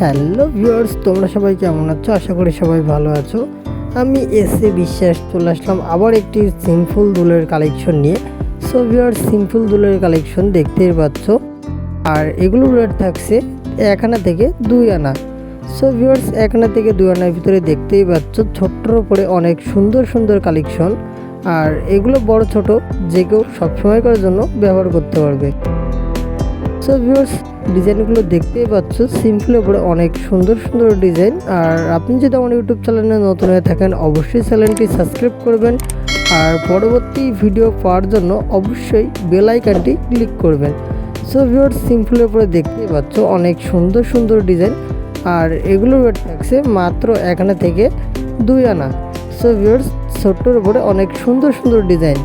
Hello viewers তোমরা সবাই কেমন আছো? আশা করি সবাই ভালো আছো। আমি এসে বিশ্বাস চলে আসলাম আবার একটি সিম্পল দুলের কালেকশন নিয়ে। সো ভিউয়ার্স সিম্পল দুলের কালেকশন দেখতেই পাচ্ছ। আর এগুলো রেট থাকছে এক আনা থেকে দুই আনা। সো ভিউয়ার্স এক আনা থেকে দুই আনার ভিতরে দেখতেই পাচ্ছ ছোট্টর উপরে অনেক সুন্দর সুন্দর কালেকশন আর এগুলো বড়, ছোট, যে কেউ সবসময় করার জন্য ব্যবহার করতে পারবে। সো ভিউয়ার্স ডিজাইনগুলো দেখতেই পাচ্ছ। সিম্পলের উপরে অনেক সুন্দর সুন্দর ডিজাইন আর আপনি যদি আমার ইউটিউব চ্যানেলে নতুন হয়ে থাকেন, অবশ্যই চ্যানেলটি সাবস্ক্রাইব করবেন। আর পরবর্তী ভিডিও পাওয়ার জন্য অবশ্যই বেল আইকনটি ক্লিক করবেন। সো ভিউয়ার্স সিম্পলের উপরে দেখতেই পাচ্ছ অনেক সুন্দর সুন্দর ডিজাইন আর এগুলোর রেট থাকছে মাত্র এক আনা থেকে দুই আনা। সো ভিউয়ার্স ছোট্টর উপরে অনেক সুন্দর সুন্দর ডিজাইন